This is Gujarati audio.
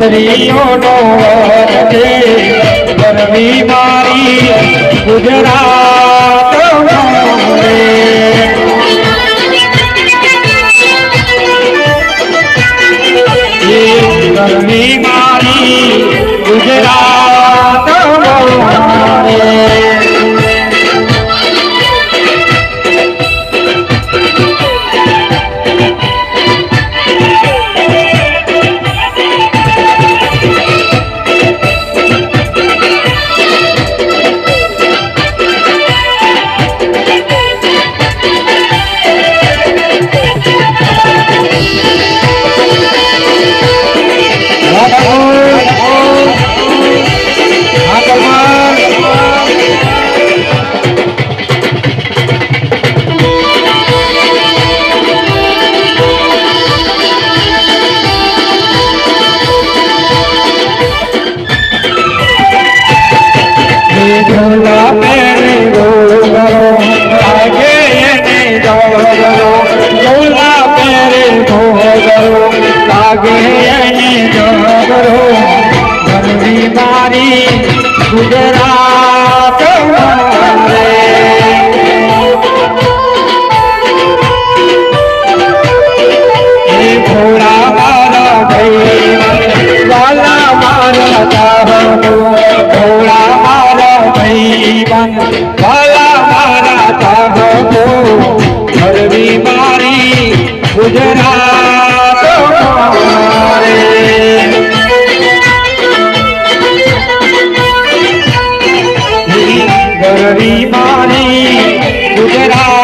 સ્ત્રીઓનો છે ગરમી મારી ગુજરાત ગરમી મારી ગુજરાત. લાગે ગુજરાત ગરવી મારી ગુજરાત